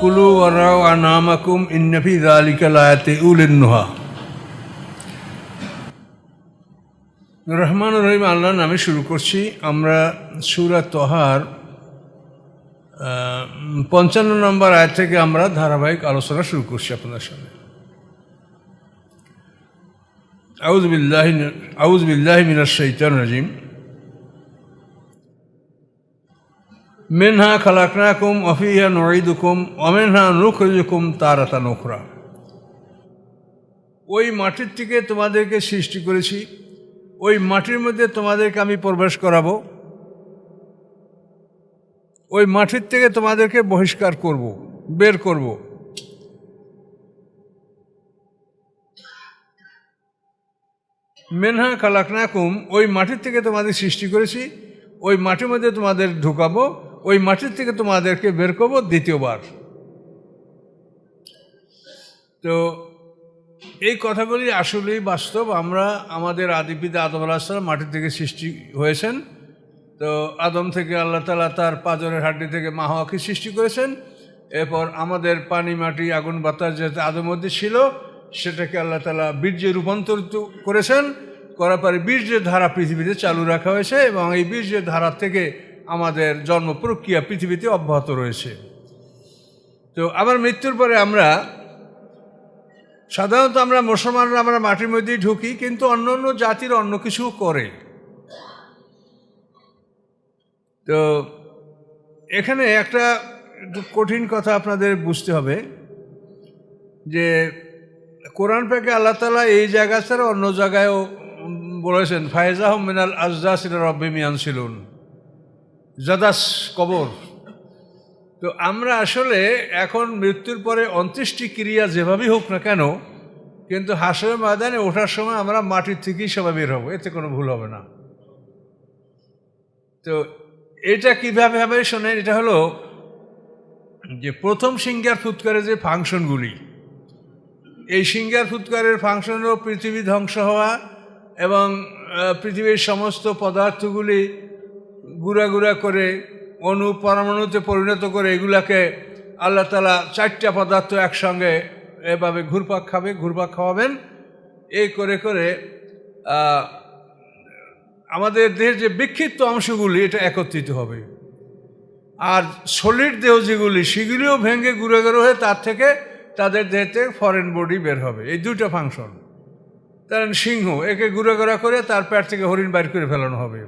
কুলু ওরাও আনামাকুম ইন্নফি দালিকা লায়াতে উলিন্নুহা রহমান রহিম আল্লাহ নামে শুরু করছি। আমরা সুরা তহার পঞ্চান্ন নম্বর আয় থেকে আমরা ধারাবাহিক আলোচনা শুরু করছি আপনাদের সামনে। আউজ বিল্লাহ আউজ বিল্লাহ মিনার শৈতান রাজিম। মেনহা খালাকনাকুম অফিয়া নঈদুকুম অমেনহা নুখরিজুকুম তারাতা নোখরা ওই মাটির থেকে তোমাদেরকে সৃষ্টি করেছি। ওই মাটির মধ্যে তোমাদেরকে আমি প্রবেশ করাবো। ওই মাটির থেকে তোমাদেরকে বহিষ্কার করব, বের করব। মেনহা খালাকনাকুম, ওই মাটির থেকে তোমাদের সৃষ্টি করেছি। ওই মাটির মধ্যে তোমাদের ঢুকাবো। ওই মাটির থেকে তোমাদেরকে বের করব দ্বিতীয়বার। তো এই কথাগুলি আসলেই বাস্তব। আমরা আমাদের আদিপিতা আদম আলাহিসাম মাটি থেকে সৃষ্টি হয়েছেন। তো আদম থেকে আল্লাহ তালা তার পাজরের হাড্ডি থেকে মাহাওয়াকে সৃষ্টি করেছেন। এরপর আমাদের পানি, মাটি, আগুন, বাতাস যেটা আদম মধ্যে ছিল, সেটাকে আল্লাহ তালা বীর্যে রূপান্তরিত করেছেন। করার পরে বীর্যের ধারা পৃথিবীতে চালু রাখা হয়েছে এবং এই বীর্যের ধারা থেকে আমাদের জন্ম প্রক্রিয়া পৃথিবীতে অব্যাহত রয়েছে। তো আবার মৃত্যুর পরে আমরা, সাধারণত আমরা মুসলমানরা আমরা মাটির মধ্যেই ঢুকি, কিন্তু অন্য অন্য জাতির অন্য কিছু করে। তো এখানে একটা কঠিন কথা আপনাদের বুঝতে হবে, যে কোরআন প্যাকে আল্লাহ তালা এই জায়গা ছাড়া অন্য জায়গায়ও বলেছেন ফায়েজাহ মিনাল আজদাস রব্বে মিয়ান ছিলুন জাদাস কবর। তো আমরা আসলে এখন মৃত্যুর পরে অন্ত্যেষ্টি ক্রিয়া যেভাবেই হোক না কেন, কিন্তু হাসের ময়দানে ওঠার সময় আমরা মাটির থেকেই সবাই বের হব, এতে কোনো ভুল হবে না। তো এটা কীভাবে হবে শোনেন, এটা হলো যে প্রথম সিঙ্গার ফুৎকারের যে ফাংশনগুলি, এই সিঙ্গার ফুৎকারের ফাংশন পৃথিবী ধ্বংস হওয়া এবং পৃথিবীর সমস্ত পদার্থগুলি গুঁড়া গুঁড়া করে অণু পরমাণুতে পরিণত করে এগুলাকে আল্লাহ তালা চারটা পদার্থ একসঙ্গে এভাবে ঘুরপাক খাবে, ঘুরপাক খাওয়াবেন। এই করে করে আমাদের দেহের যে বিক্ষিপ্ত অংশগুলি, এটা একত্রিত হবে। আর সলিড দেহ যেগুলি, সেগুলিও ভেঙে গুঁড়ো গুঁড়ো হয়ে তার থেকে তাদের দেহেতে ফরেন বডি বের হবে। এই দুটো ফাংশন কারণ সিংহ, একে গুঁড়ো গুঁড়া করে তার পেট থেকে হরিণ বাইর করে ফেলানো হবে।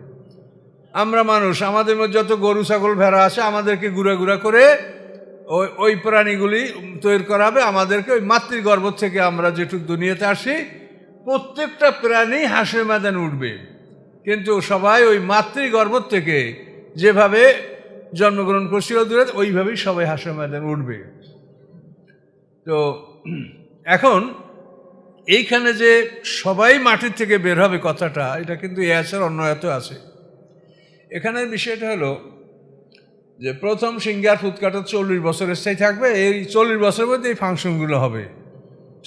আমরা মানুষ, আমাদের মধ্যে যত গরু, ছাগল, ভেড়া আছে, আমাদেরকে গুঁড়া গুঁড়া করে ওই ওই প্রাণীগুলি তৈরি করা হবে আমাদেরকে ওই মাতৃগর্ভ থেকে আমরা যেটুক দুনিয়াতে আসি, প্রত্যেকটা প্রাণী হাঁসের ময়দান উঠবে। কিন্তু সবাই ওই মাতৃগর্ভ থেকে যেভাবে জন্মগ্রহণ করছিল দূরে ওইভাবেই সবাই হাঁসের ময়দান উঠবে। তো এখন এইখানে যে সবাই মাটির থেকে বের হবে কথাটা, এটা কিন্তু এ আছে অন্য এত আছে। এখানের বিষয়টা হলো যে প্রথম সিঙ্গার ফুটকাটা চল্লিশ বছরের স্থায়ী থাকবে, এই চল্লিশ বছরের মধ্যে এই ফাংশনগুলো হবে।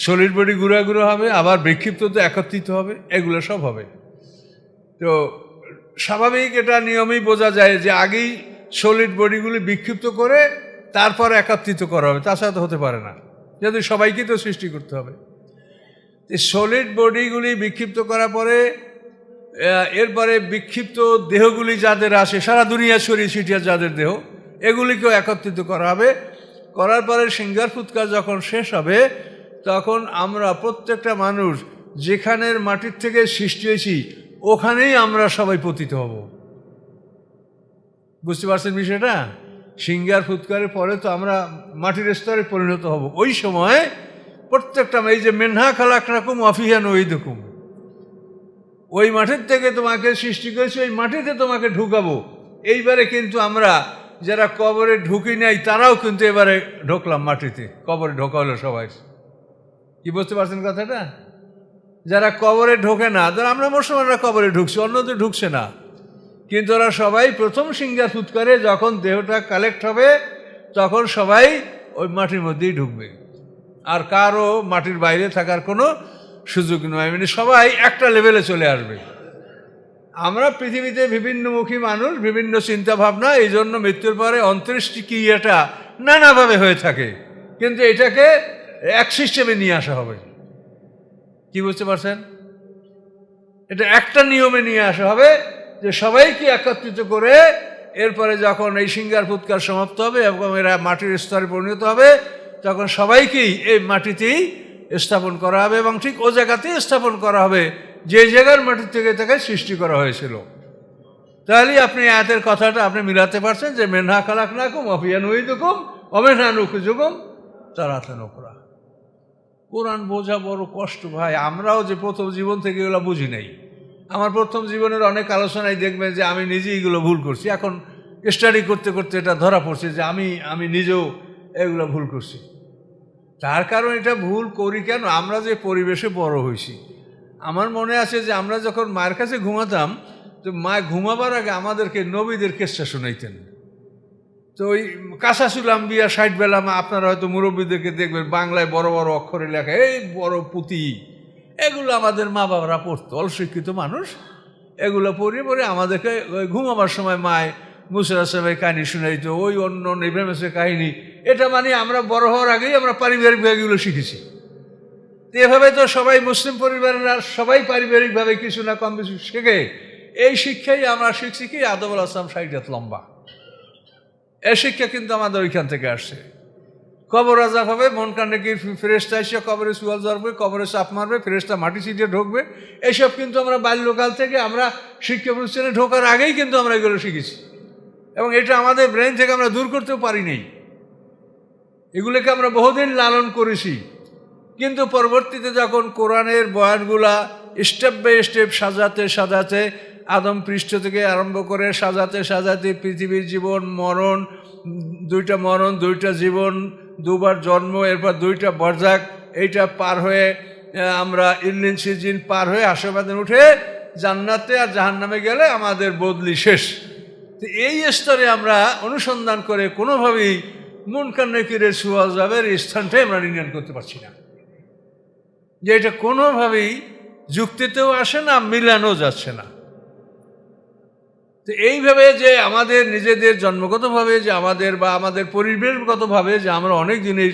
শরীর বডি গুঁড়া গুঁড়ো হবে, আবার বিক্ষিপ্ত তো একত্রিত হবে, এগুলো সব হবে। তো স্বাভাবিক এটা নিয়মেই বোঝা যায় যে আগেই সলিড বডিগুলি বিক্ষিপ্ত করে তারপর একত্রিত করা হবে, তাছাড়া তো হতে পারে না। যদি সবাইকে তো সৃষ্টি করতে হবে। সলিড বডিগুলি বিক্ষিপ্ত করার পরে এরপরে বিক্ষিপ্ত দেহগুলি যাদের আসে, সারা দুনিয়া ছড়িয়ে ছিটিয়ে যাদের দেহ, এগুলিকেও একত্রিত করা হবে। করার পরে সিঙ্গার ফুৎকার যখন শেষ হবে, তখন আমরা প্রত্যেকটা মানুষ যেখানের মাটির থেকে সৃষ্টি হয়েছি, ওখানেই আমরা সবাই পতিত হব। বুঝতে পারছেন বিষয়টা? সিঙ্গার ফুৎকারের পরে তো আমরা মাটির স্তরে পরিণত হব। ওই সময় প্রত্যেকটা, এই যে, মেনহা খালাক রাকুম অফিহান ওই দেখুম ওই মাঠের থেকে তোমাকে সৃষ্টি করেছি, ওই মাটিতে তোমাকে ঢুকাবো। এইবারে কিন্তু আমরা যারা কবরে ঢুকি নাই, তারাও কিন্তু এবারে ঢুকলাম মাটিতে। কবরে ঢোকা হলো সবাই। কি বুঝতে পারছেন কথাটা? যারা কবরে ঢোকে না যারা আমরা মুসলমানরা কবরে ঢুকছি, অন্যদের ঢুকছে না। কিন্তু ওরা সবাই প্রথম সিঙ্গার করে যখন দেহটা কালেক্ট হবে, তখন সবাই ওই মাটির মধ্যেই ঢুকবে। আর কারও মাটির বাইরে থাকার কোনো সুযোগ নয় মানে সবাই একটা লেভেলে চলে আসবে। আমরা পৃথিবীতে বিভিন্নমুখী মানুষ, বিভিন্ন চিন্তা ভাবনা এই জন্য মৃত্যুর পরে অন্তরিষ্টি ক্রিয়াটা নানাভাবে হয়ে থাকে। কিন্তু এটাকে এক সিস্টেমে নিয়ে আসা হবে। কি বুঝতে পারছেন? এটা একটা নিয়মে নিয়ে আসা হবে যে সবাইকে একত্রিত করে এরপরে যখন এই সিঙ্গার ফুৎকার সমাপ্ত হবে এবং এরা মাটির স্তরে পরিণত হবে, তখন সবাইকেই এই মাটিতেই স্থাপন করা হবে এবং ঠিক ও জায়গাতেই স্থাপন করা হবে, যে জায়গার মাটি থেকে তাকে সৃষ্টি করা হয়েছিল। তাহলে আপনি আয়াতের কথাটা আপনি মিলাতে পারছেন যে, মেনহা খালাক নাকুম অফিয়ান উইদুকুম, অমেনহা নুকুজুকুম তারাতে নোকরা কোরআন বোঝা বড় কষ্ট ভাই, আমরাও যে প্রথম জীবন থেকে এগুলো বুঝি নাই। আমার প্রথম জীবনের অনেক আলোচনায় দেখবেন যে, আমি নিজেই এগুলো ভুল করছি। এখন স্টাডি করতে করতে এটা ধরা পড়ছে যে, আমি আমি নিজেও এগুলো ভুল করছি। তার কারণ এটা ভুল করি কেন? আমরা যে পরিবেশে বড় হয়েছি। আমার মনে আছে যে আমরা যখন মায়ের কাছে ঘুমাতাম, তো মা ঘুমাবার আগে আমাদেরকে নবীদের কেসটা শোনাইতেন। তো ওই কাসাসুলাম বিয়া ষাট বেলা আপনারা হয়তো মুরব্বীদেরকে দেখবেন, বাংলায় বড় বড় অক্ষরে লেখা, এই বড় পুঁতি, এগুলো আমাদের মা বাবারা পড়তো। অশিক্ষিত মানুষ, এগুলো পড়ে পড়ে আমাদেরকে ঘুমাবার সময় মায় মুসরা সাহেবের কাহিনী শুনাইতো ওই অন্য অন্য ইব্রাহিমের কাহিনী। এটা মানে আমরা বড় হওয়ার আগেই আমরা পারিবারিকভাবে এগুলো শিখেছি। এভাবে তো সবাই মুসলিম পরিবারের সবাই পারিবারিকভাবে কিছু না কম বেশি শেখে। এই শিক্ষাই আমরা শিখছি কি আদব আসলাম সাইডাত লম্বা। এ শিক্ষা কিন্তু আমাদের ওইখান থেকে আসছে। কবর আজাব হবে, মন কান্ডে কি ফেরেস্তা এসে কবরে সুয়াল ধরবে কবরে চাপ মারবে ফেরেস্তা মাটি ছিটিয়ে ঢুকবে। এসব কিন্তু আমরা বাল্যকাল থেকে আমরা শিক্ষা প্রতিষ্ঠানে ঢোকার আগেই কিন্তু আমরা এগুলো শিখেছি। এবং এটা আমাদের ব্রেন থেকে আমরা দূর করতেও পারি নাই। এগুলোকে আমরা বহুদিন লালন করেছি। কিন্তু পরবর্তীতে যখন কোরআনের বয়ানগুলা স্টেপ বাই স্টেপ সাজাতে সাজাতে, আদম পৃষ্ঠ থেকে আরম্ভ করে সাজাতে সাজাতে পৃথিবীর জীবন, মরণ, দুইটা মরণ, দুইটা জীবন, দুবার জন্ম, এরপর দুইটা বরজাক, এইটা পার হয়ে আমরা ইল্লিন সিজিন পার হয়ে আশেপাশে উঠে জান্নাতে আর জাহান্নামে গেলে আমাদের বদলি শেষ। তো এই স্তরে আমরা অনুসন্ধান করে কোনোভাবেই মুনকান্নকিরের সুয়াল যাবের স্থানটাই আমরা নির্ণয় করতে পারছি না। যে এটা কোনোভাবেই যুক্তিতেও আসে না মিলানো যাচ্ছে না। তো এইভাবে যে আমাদের নিজেদের জন্মগতভাবে, যে আমাদের বা আমাদের পরিবেশগতভাবে যে আমরা অনেক জিনিস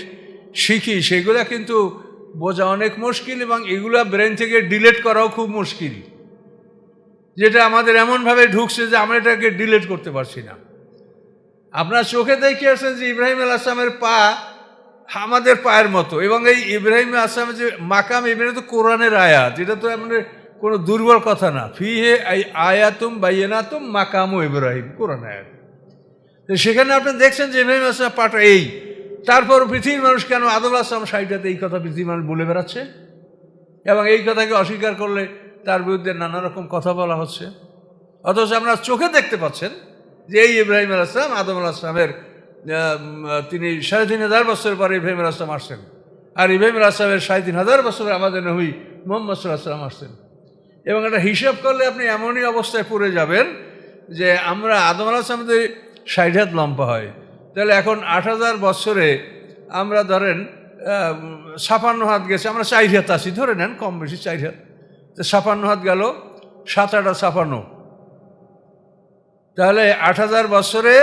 শিখি, সেগুলো কিন্তু বোঝা অনেক মুশকিল এবং এগুলা ব্রেন থেকে ডিলেট করাও খুব মুশকিল। যেটা আমাদের এমনভাবে ঢুকছে যে আমরা এটাকে ডিলেট করতে পারছি না। আপনার চোখে দেখে আসছেন যে ইব্রাহিম আল আসলামের পা আমাদের পায়ের মতো এবং এই ইব্রাহিম আসলামের যে মাকাম ইব্রাহিম তো কোরআনের আয়াত, এটা তো আমাদের কোনো দুর্বল কথা না। ফি হে আয়াতুম বাইনাতুম মাকামু ইব্রাহিম, কোরআন আয়াত। তো সেখানে আপনি দেখছেন যে ইব্রাহিম আসলাম পাটা এই। তারপর পৃথিবীর মানুষ কেন আদল আসলাম সাইডাতে এই কথা পৃথিবীর মানুষ বলে বেড়াচ্ছে? এবং এই কথাকে অস্বীকার করলে তার বিরুদ্ধে নানা রকম কথা বলা হচ্ছে। অথচ আমরা চোখে দেখতে পাচ্ছেন যে এই ইব্রাহিম আল আসলাম আদম আল আসলামের তিনি সাড়ে তিন হাজার বছর পরে ইব্রাহিম আল আসলাম আসছেন। আর ইব্রাহিম আল আসলামের সাড়ে তিন হাজার বছর আমাদের নবী মোহাম্মদ সাল্লাহ আসছেন। এবং একটা হিসাব করলে আপনি এমনই অবস্থায় পড়ে যাবেন যে আমরা আদম আল আসলামদের ষাট হাত লম্বা হয়, তাহলে এখন আট হাজার বছরে আমরা ধরেন ছাপান্ন হাত গেছে, আমরা চার হাত আছি। ধরে নেন, কম বেশি চার হাত। ছাপান্ন হাত গেল, সাত আটা ছাপান্ন। তাহলে আট হাজার বছরে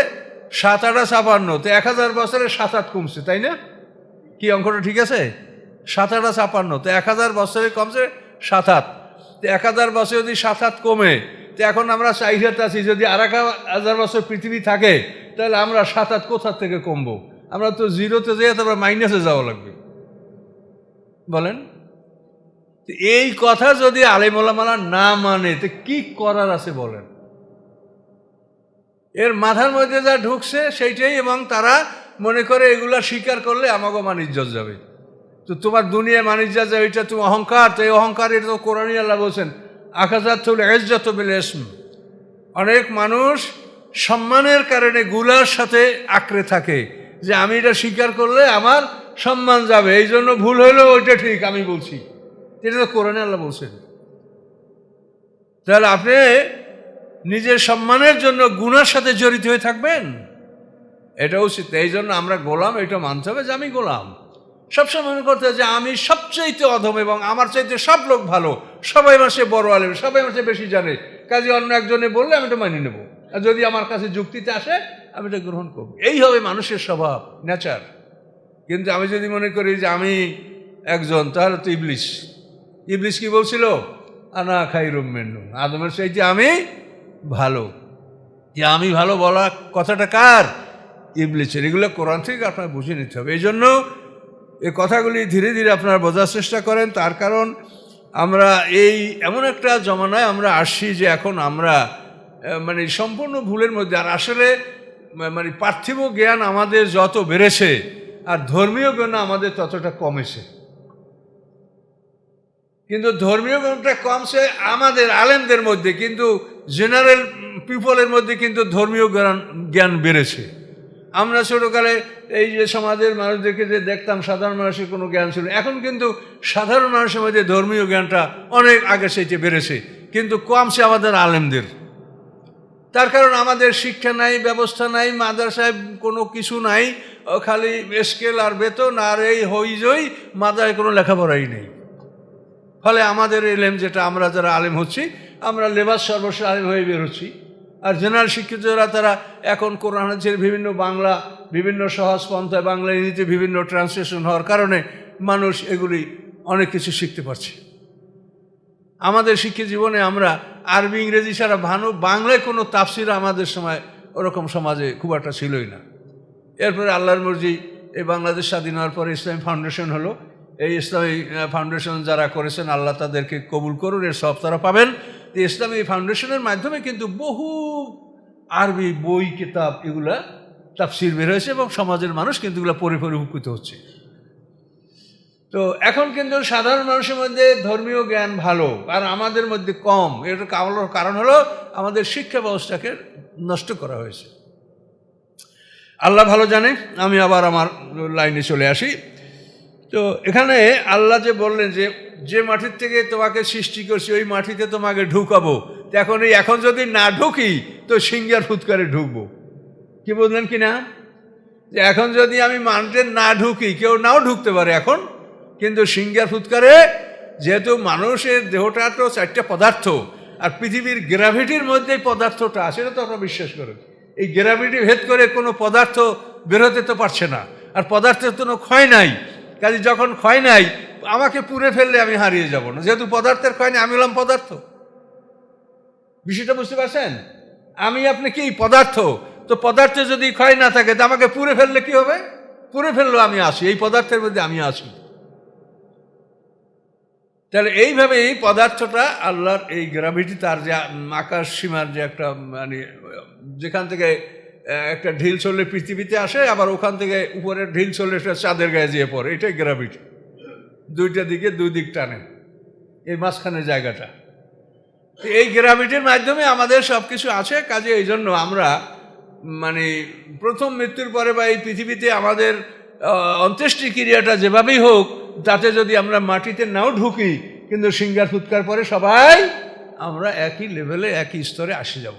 সাত আটা ছাপান্ন, তো এক হাজার বছরে সাত আট কমছে, তাই না? কি অঙ্কটা ঠিক আছে? সাত আটা ছাপান্ন, তো এক হাজার বছরে কমছে সাত হাত তো এক হাজার বছরে যদি সাত হাত কমে, তো এখন আমরা চাই হাত আছি, যদি আর এক হাজার বছর পৃথিবী থাকে, তাহলে আমরা সাত হাত কোথার থেকে কমবো? আমরা তো জিরোতে যেয়ে তারপর মাইনাসে যাওয়া লাগবে। বলেন? এই কথা যদি আলেমোলামালা না মানে তো কি করার আছে বলেন? এর মাথার মধ্যে যা ঢুকছে সেইটাই এবং তারা মনে করে এগুলা স্বীকার করলে আমাকে মানিজ্য যাবে। তো তোমার দুনিয়ায় মানিজ্য যাবে, এটা তুমি অহংকার, তো এই অহংকার এটা তো কোরআনী আল্লাহ বলছেন আকাশাত তুল এজ্জত বিল ইসম। অনেক মানুষ সম্মানের কারণে গুলার সাথে আঁকড়ে থাকে, যে আমি এটা স্বীকার করলে আমার সম্মান যাবে এই জন্য ভুল হলেও ওইটা ঠিক, আমি বলছি। এটা তো কোরআনে আল্লাহ বলছেন। তাহলে আপনি নিজের সম্মানের জন্য গুণার সাথে জড়িত হয়ে থাকবেন? এটা উচিত। এই জন্য আমরা গোলাম, এটা মানতে হবে যে আমি গোলাম। সবসময় মনে করতে হবে যে আমি সবচাইতে অধম এবং আমার চাইতে সব লোক ভালো। সবাই মাসে বড় আলেম, সবাই মাসে বেশি জানে। কাজে অন্য একজনে বললে আমি এটা মানিয়ে নেব। আর যদি আমার কাছে যুক্তিতে আসে, আমি এটা গ্রহণ করব। এই হবে মানুষের স্বভাব, নেচার। কিন্তু আমি যদি মনে করি যে আমি একজন, তাহলে তো ইবলিশ। ইবলিশ কি বলছিল? আনা খাই রুমেন্নু আদমের চাইতে আমি ভালো। যে আমি ভালো বলা কথাটা কার? ইবলিসের। এগুলো কোরআন থেকে আপনার বুঝে নিতে হবে। এই জন্য এই কথাগুলি ধীরে ধীরে আপনারা বোঝার চেষ্টা করেন। তার কারণ আমরা এই এমন একটা জমানায় আমরা আসছি যে এখন আমরা মানে সম্পূর্ণ ভুলের মধ্যে। আর আসলে মানে পার্থিব জ্ঞান আমাদের যত বেড়েছে, আর ধর্মীয় জ্ঞান আমাদের ততটা কমেছে। কিন্তু ধর্মীয় জ্ঞানটা কমছে আমাদের আলেমদের মধ্যে কিন্তু জেনারেল পিপলের মধ্যে কিন্তু ধর্মীয় জ্ঞান জ্ঞান বেড়েছে। আমরা ছোটোকালে এই যে সমাজের মানুষদেরকে যে দেখতাম, সাধারণ মানুষের কোনো জ্ঞান ছিল। এখন কিন্তু সাধারণ মানুষের মধ্যে ধর্মীয় জ্ঞানটা অনেক আগে সেইটে বেড়েছে, কিন্তু কমছে আমাদের আলেমদের। তার কারণ আমাদের শিক্ষা নাই, ব্যবস্থা নাই, মাদ্রাসায় কোনো কিছু নাই, খালি স্কেল আর বেতন আর এই হই জই মাদ্রাসায় কোনো লেখাপড়াই নেই। ফলে আমাদের এলেম যেটা, আমরা যারা আলেম হচ্ছি, আমরা লেবাস সর্বস্ব আলেম হয়ে বেরোচ্ছি। আর জেনারেল শিক্ষিতরা তারা এখন কোরআন, হাদিসের বিভিন্ন বাংলা, বিভিন্ন সহজ পন্থায় বাংলা, ইংরেজিতে বিভিন্ন ট্রান্সলেশন হওয়ার কারণে মানুষ এগুলি অনেক কিছু শিখতে পারছে। আমাদের শিক্ষা জীবনে আমরা আরবি, ইংরেজি ছাড়া ভানু বাংলায় কোনো তাফসির আমাদের সময় ওরকম সমাজে খুব একটা ছিলই না। এরপরে আল্লাহর মর্জি এই বাংলাদেশ স্বাধীন হওয়ার পরে ইসলামী ফাউন্ডেশন হলো। এই ইসলামী ফাউন্ডেশন যারা করেছেন, আল্লাহ তাদেরকে কবুল করুন, এর সব তারা পাবেন। ইসলামী ফাউন্ডেশনের মাধ্যমে কিন্তু বহু আরবি বই, কিতাব এগুলা তাফসির বের হয়েছে এবং সমাজের মানুষ কিন্তু এগুলো পরে পরে উপকৃত হচ্ছে। তো এখন কিন্তু সাধারণ মানুষের মধ্যে ধর্মীয় জ্ঞান ভালো, আর আমাদের মধ্যে কম। কারণ- কারণ হলো আমাদের শিক্ষা ব্যবস্থাকে নষ্ট করা হয়েছে। আল্লাহ ভালো জানে, আমি আবার আমার লাইনে চলে আসি। তো এখানে আল্লাহ যে বললেন যে যে মাটির থেকে তোমাকে সৃষ্টি করছি, ওই মাটিতে তোমাকে ঢুকাবো। এখন এই, এখন যদি না ঢুকি, তো সিঙ্গার ফুৎকারে ঢুকবো। কি বললেন কি না? যে এখন যদি আমি মাটিতে না ঢুকি, কেউ নাও ঢুকতে পারে এখন, কিন্তু সিঙ্গার ফুৎকারে যেহেতু মানুষের দেহটা তো চারটা পদার্থ, আর পৃথিবীর গ্র্যাভিটির মধ্যেই পদার্থটা এটা তো আমরা বিশ্বাস করেন। এই গ্র্যাভিটি ভেদ করে কোনো পদার্থ বেরোতে তো পারছে না, আর পদার্থের কোনো ক্ষয় নাই। কাজে যখন ক্ষয় নাই, আমাকে পুড়ে ফেললে আমি হারিয়ে যাব না। যেহেতু পদার্থের ক্ষয় নেই, আমি হলাম পদার্থ। বিষয়টা বুঝতে পারছেন? আমি আপনি কি পদার্থ? তো পদার্থে যদি ক্ষয় না থাকে, তো আমাকে পুড়ে ফেললে কি হবে? পুড়ে ফেললেও আমি আসি। এই পদার্থের মধ্যে আমি আসি। তাহলে এইভাবে এই পদার্থটা আল্লাহর এই গ্রাভিটি তার যে আকাশ সীমার যে একটা মানে যেখান থেকে একটা ঢিল চললে পৃথিবীতে আসে আবার ওখান থেকে উপরের ঢিল চললে সেটা চাঁদের গায়ে যেয়ে পড়ে। এটাই গ্রাভিটি দুইটা দিকে দুই দিক টানে। এই মাঝখানের জায়গাটা। এই গ্রাভিটির মাধ্যমে আমাদের সব কিছু আছে কাজে এই জন্য আমরা মানে প্রথম মৃত্যুর পরে বা এই পৃথিবীতে আমাদের আহ, অন্ত্যেষ্টি ক্রিয়াটা যেভাবেই হোক তাতে যদি আমরা মাটিতে নাও ঢুকি কিন্তু সিঙ্গার ফুৎকার পরে সবাই আমরা একই লেভেলে একই স্তরে আসে যাব।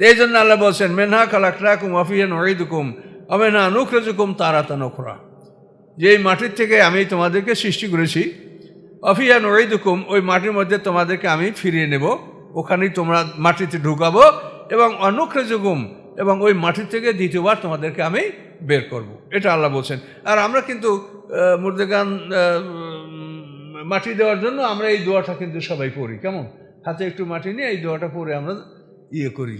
এই জন্য আল্লাহ বলছেন, মেনহা কালাকরাকুম অফিয়ান ওয়াইদুকুম অমেনা নুখরাজুকুম তারাতা নখরা যে এই মাটির থেকে আমি তোমাদেরকে সৃষ্টি করেছি অফিয়ান ওয়াইদুকুম ওই মাটির মধ্যে তোমাদেরকে আমি ফিরিয়ে নেব। ওখানেই তোমরা মাটিতে ঢুকাবো এবং অনুখরেজুকুম এবং ওই মাটির থেকে দ্বিতীয়বার তোমাদেরকে আমি বের করব। এটা আল্লাহ বলছেন। আর আমরা কিন্তু মুর্দেগান মাটি দেওয়ার জন্য আমরা এই দোয়াটা কিন্তু সবাই পড়ি। কেমন? হাতে একটু মাটি নিয়ে এই দোয়াটা পরে আমরা ইয়ে করি।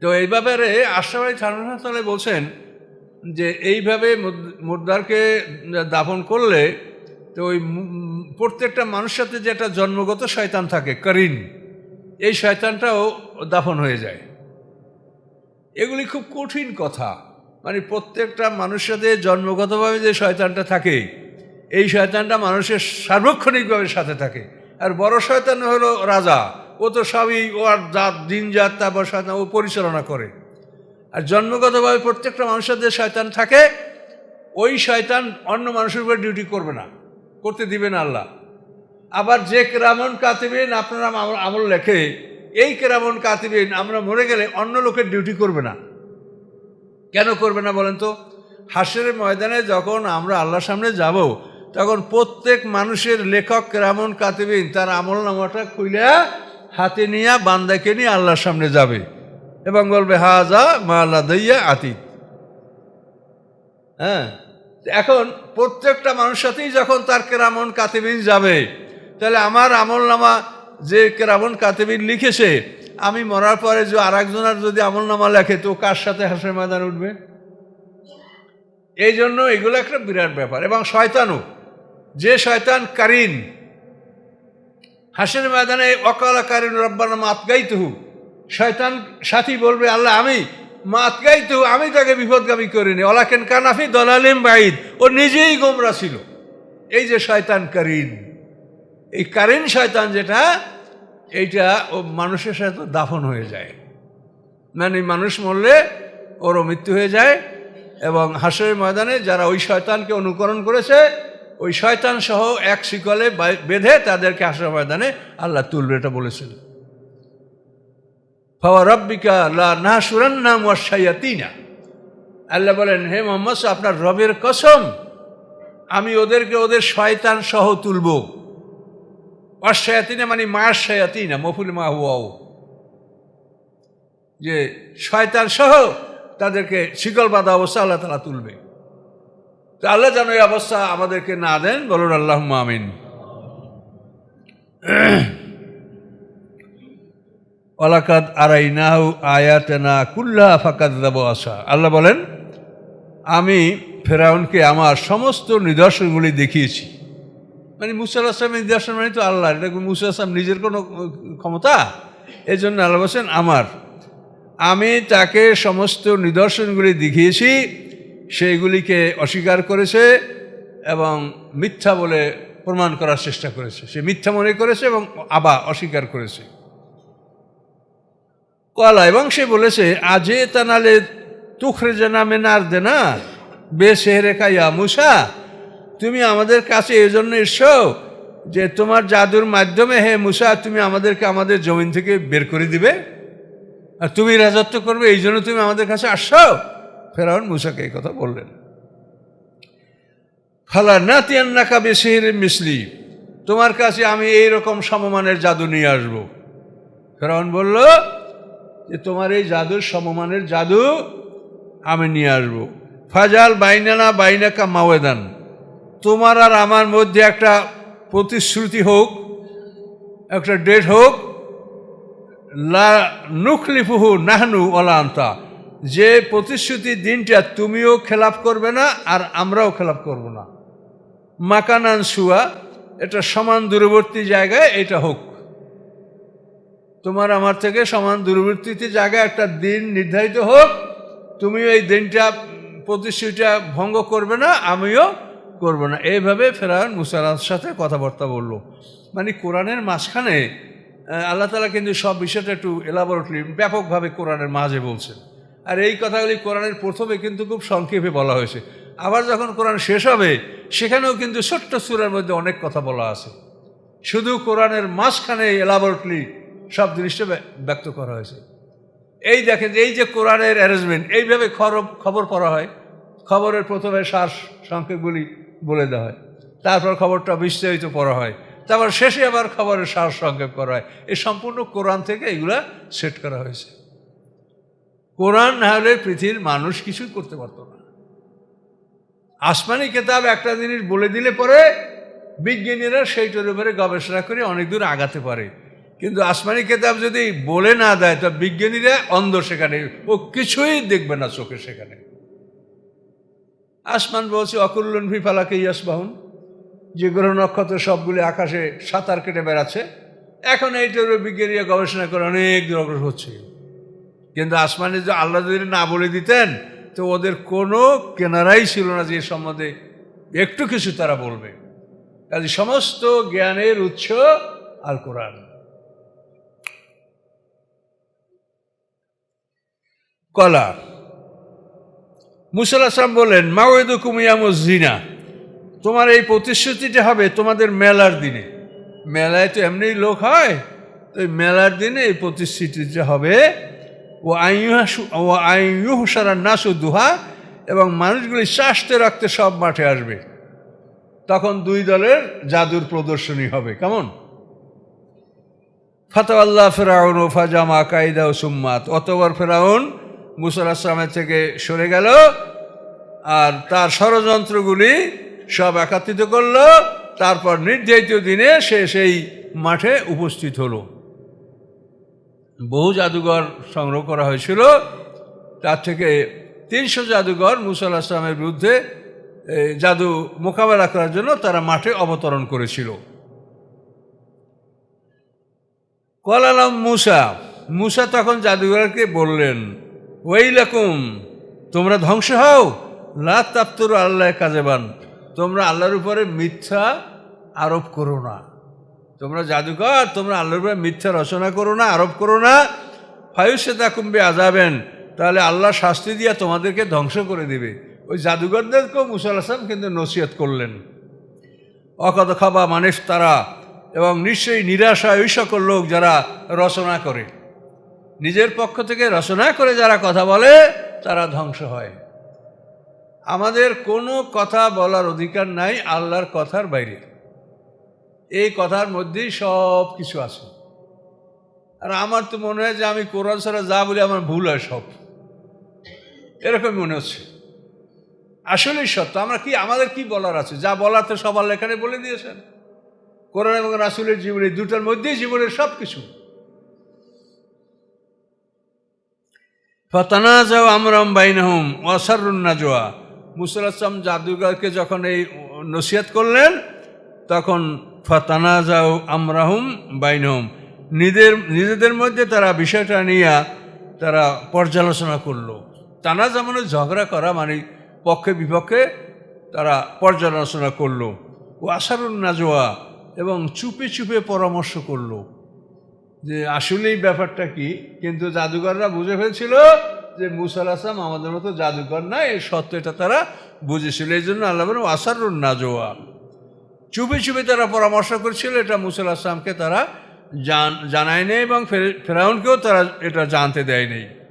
তো এই ব্যাপারে আশাবাড়ি থানাতলে বলছেন যে এইভাবে মুদ- মুর্দারকে দাফন করলে তো ওই প্রত্যেকটা মানুষের সাথে যে একটা জন্মগত শয়তান থাকে, করিন, এই শয়তানটাও দাফন হয়ে যায়। এগুলি খুব কঠিন কথা। মানে প্রত্যেকটা মানুষের সাথে জন্মগতভাবে যে শয়তানটা থাকে, এই শয়তানটা মানুষের সার্বক্ষণিকভাবে সাথে থাকে। আর বড় শয়তান হলো রাজা। ও তো সবই ও আর জাত, দিন, জাত তারপর শয়তান ও পরিচালনা করে। আর জন্মগতভাবে প্রত্যেকটা মানুষের যে শয়তান থাকে, ওই শয়তান অন্য মানুষের উপর ডিউটি করবে না, করতে দিবে না আল্লাহ। আবার যে কেরামন কাতিবিন, আপনারা আমল- লেখে, এই কেরামন কাতিবিন, আমরা মরে গেলে অন্য লোকের ডিউটি করবে না। কেন করবে না বলেন তো? হাসের ময়দানে যখন আমরা আল্লাহর সামনে যাব, তখন প্রত্যেক মানুষের লেখক, কেরামন কাতিবিন, তার আমল নামাটা খুইলা হাতে নিয়ে বান্দাকে নিয়ে আল্লাহর সামনে যাবে। এবং বলবে, হাজা মালা দইয়া আতীত হ্যাঁ? এখন প্রত্যেকটা মানুষ সাথেই যখন তার কেরামন কাতিবিন যাবে, তাহলে আমার আমল নামা যে কেরামন কাতিবিন লিখেছে, আমি মরার পরে যে আর একজনের যদি আমল নামা লেখে, তো কার সাথে হাসের ময়দান উঠবে? এই জন্য এগুলো একটা বিরাট ব্যাপার। এবং শয়তানও। যে শয়তান কারিন হাসের ময়দানে অকালা রব্বানা মাতগাই তুহু শয়তান সাথী বলবে, আল্লাহ, আমি মাতগাই তুহু আমি তাকে বিপদগামী করিনি। অলাকেন কানাফি দলালিম বাইদ ও নিজেই গোমরা ছিল। এই যে শয়তান কারিন, এই কারিন শয়তান যেটা, এইটা ও মানুষের সাথে দাফন হয়ে যায়। মানে মানুষ মরলে ওরও মৃত্যু হয়ে যায় এবং হাসরের ময়দানে যারা ওই শয়তানকে অনুকরণ করেছে ওই শয়তান সহ এক শিকলে বেঁধে তাদেরকে হাসরের ময়দানে আল্লাহ তুলবে, এটা বলেছিল ফাওয়া রব্বিকা লা না সুরান্না ওয়াসাইয়াতিনা আল্লাহ বলেন, হে মোহাম্মদ, আপনার রবের কসম, আমি ওদেরকে ওদের শয়তান সহ তুলব। অশায়াতিনা মানে মায়ের শায়াতিনা মফুল মা হুয়াও যে শয়তান সহ তাদেরকে শিকল বাঁধা অবস্থা আল্লাহ তালা তুলবে। তো আল্লাহ যেন এই অবস্থা আমাদেরকে না দেন, বলুন আল্লাহ আমিন। অলাকাদ আরাই নাহু আয়াতেনা কুল্লা ফাকাদ আসা আল্লাহ বলেন, আমি ফেরাউনকে আমার সমস্ত নিদর্শনগুলি দেখিয়েছি। মানে মুসা আসলামের নিদর্শন মানে তো আল্লাহ, এটা কি মুসা আসলাম নিজের কোনো ক্ষমতা? এই জন্য আল্লাহ বলছেন, আমার। আমি তাকে সমস্ত নিদর্শনগুলি দেখিয়েছি সেইগুলিকে অস্বীকার করেছে এবং মিথ্যা বলে প্রমাণ করার চেষ্টা করেছে। সে মিথ্যা মনে করেছে এবং আবা অস্বীকার করেছে। কলা, এবং সে বলেছে, আজে তা তানালে তুখরে জানা মেনার দেনা বেশ রেখা ইয়া মুসা, তুমি আমাদের কাছে এই জন্য এসো যে তোমার জাদুর মাধ্যমে হে মুসা, তুমি আমাদেরকে আমাদের জমিন থেকে বের করে দিবে। আর তুমি রাজত্ব করবে এই জন্য তুমি আমাদের কাছে আসছো? ফেরাউন মুসাকে এই কথা বললেন। ফালা নাতিয়ান নাকা বেশির মিসলি, তোমার কাছে আমি এই রকম সমমানের জাদু নিয়ে আসব। ফেরাউন বলল, যে তোমার এই জাদুর সমমানের জাদু আমি নিয়ে আসব। ফাজাল বাইনানা বাইনাকা মাওয়েদান, তোমার আর আমার মধ্যে একটা প্রতিশ্রুতি হোক, একটা ডেট হোক, লা নুখলিফুহু নাহনু অলান্তা যে প্রতিশ্রুতির দিনটা তুমিও খেলাপ করবে না আর আমরাও খেলাপ করব না। মাকানান সুয়া, এটা সমান দূরবর্তী জায়গায় এটা হোক। তোমার আমার থেকে সমান দূরবর্তীতে জায়গায় একটা দিন নির্ধারিত হোক তুমিও এই দিনটা, প্রতিশ্রুতিটা ভঙ্গ করবে না, আমিও করব না। এইভাবে ফেরাউন মুসালার সাথে কথাবার্তা বলল। মানে কোরআনের মাঝখানে, আল্লাহ তালা কিন্তু সব বিষয়টা একটু এলাবোরেটলি ব্যাপকভাবে কোরআনের মাঝে বলছেন। আর এই কথাগুলি কোরআনের প্রথমে কিন্তু খুব সংক্ষেপে বলা হয়েছে। আবার যখন কোরআন শেষ হবে, সেখানেও কিন্তু ছোট্ট সুরের মধ্যে অনেক কথা বলা আছে। শুধু কোরআনের মাঝখানে এলাবোরেটলি সব জিনিসটা ব্য- ব্যক্ত করা হয়েছে। এই দেখেন, এই যে কোরআনের অ্যারেঞ্জমেন্ট, এইভাবে খবর খবর পড়া হয়। খবরের প্রথমে শ্বাস সংক্ষেপগুলি বলে দেওয়া হয়। তারপর খবরটা বিস্তারিত পড়া হয়। তারপর শেষে আবার খবরের শ্বাস সংক্ষেপ করা হয়। এই সম্পূর্ণ কোরআন থেকে এগুলা সেট করা হয়েছে। কোরআন না হলে পৃথিবীর মানুষ কিছুই করতে পারতো না। আসমানি কেতাব একটা জিনিস বলে দিলে পরে বিজ্ঞানীরা সেইটার উপরে গবেষণা করে অনেক দূর আগাতে পারে। কিন্তু আসমানি কেতাব যদি বলে না দেয়, তো বিজ্ঞানীরা অন্ধ সেখানে। ও কিছুই দেখবে না চোখে সেখানে। আসমান বলছে, অকুল্লন ফি ফালাকে ইয়াসবাহুন। যে গ্রহ নক্ষত্র সবগুলি আকাশে সাঁতার কেটে বেড়াচ্ছে। এখন এইটার বিজ্ঞানীরা গবেষণা করে অনেক দূর অগ্রসর হচ্ছে। কিন্তু আসমানে যে আল্লাহ যদি না বলে দিতেন, তো ওদের কোনো কেনারাই ছিল না যে সম্বন্ধে একটু কিছু তারা বলবে। কাজে সমস্ত জ্ঞানের উৎস আল কোরআন। কলা। মুসাল আসলাম বললেন মাওয়েদু কুমিয়ামুজিনা তোমার এই প্রতিশ্রুতিটা হবে তোমাদের মেলার দিনে। মেলায় তো এমনি লোক হয়, তো মেলার দিনে এই প্রতিশ্রুতিটা হবে ও আইয়ুহাসু ও আইয়ুহ সারা নাসু দুহা, এবং মানুষগুলি স্বাস্থ্য রাখতে সব মাঠে আসবে। তখন দুই দলের জাদুর প্রদর্শনী হবে। কেমন? ফাতাল্লাহ ফেরাউন ও ফাজামা কায়দা ও সুম্মাত। অতবার ফেরাউন মুসাল আসলামের থেকে সরে গেল, আর তার ষড়যন্ত্রগুলি সব একাত্রিত করল। তারপর নির্ধারিত দিনে সে সেই মাঠে উপস্থিত হলো। বহু জাদুঘর সংগ্রহ করা হয়েছিল। তার থেকে তিনশো জাদুঘর মুসাল আসলামের বিরুদ্ধে জাদু মোকাবেলা করার জন্য তারা মাঠে অবতরণ করেছিল। কলালাম মুসা মুসা তখন জাদুঘরকে বললেন ওইলাকুম তোমরা ধ্বংস হও। লা তাপ্তর আল্লাহ কাজেবান তোমরা আল্লাহর উপরে মিথ্যা আরোপ করো না। তোমরা জাদুঘর, তোমরা আল্লাহর উপরে মিথ্যা রচনা করো না, আরোপ করো না। ফায়ুসে তাকুম্বে আজাবেন তাহলে আল্লাহ শাস্তি দিয়া তোমাদেরকে ধ্বংস করে দিবে। ওই জাদুঘরদেরকেও মুসাল আসলাম কিন্তু নসিহত করলেন। অকত খাবা মানিস তারা এবং নিশ্চয়ই নিরাশায় ওই সকল লোক যারা রচনা করে। নিজের পক্ষ থেকে রচনা করে যারা কথা বলে, তারা ধ্বংস হয়। আমাদের কোনো কথা বলার অধিকার নাই আল্লাহর কথার বাইরে। এই কথার মধ্যেই সব কিছু আছে। আর আমার তো মনে হয় যে আমি কোরআন ছাড়া যা বলি আমার ভুল হয় সব। এরকম মনে হচ্ছে। আসলেই সত্য। আমরা কি, আমাদের কি বলার আছে? যা বলার তো সবার লেখানে বলে দিয়েছেন। কোরআন এবং রাসুলের জীবনে দুটার মধ্যেই জীবনের সব কিছু ফতানা যাও আমরাম বাইনহম অসারুন্না জোয়া মুসুল আসলাম জাদুঘরকে যখন এই নসিহত করলেন তখন ফতানা যাও আমরাহুম বাইনহম। নিজেদের নিজেদের মধ্যে তারা বিষয়টা নিয়ে তারা পর্যালোচনা করল। টানা যেমন ঝগড়া করা মানে পক্ষে বিপক্ষে তারা পর্যালোচনা করল। ও আসারুন নাজোয়া এবং চুপে চুপে পরামর্শ করল যে আসলেই ব্যাপারটা কি? কিন্তু জাদুঘররা বুঝে ফেলছিল যে মুসাল আসলাম আমাদের মতো জাদুঘর না এই সত্য এটা তারা বুঝেছিল। এই জন্য আল্লাহ আসারুন নাজোয়া চুপে চুপে তারা পরামর্শ করছিল, এটা মুসুল আসলামকে তারা জানায়নি এবং ফের- ফেরাউনকেও তারা এটা জানতে দেয়নি।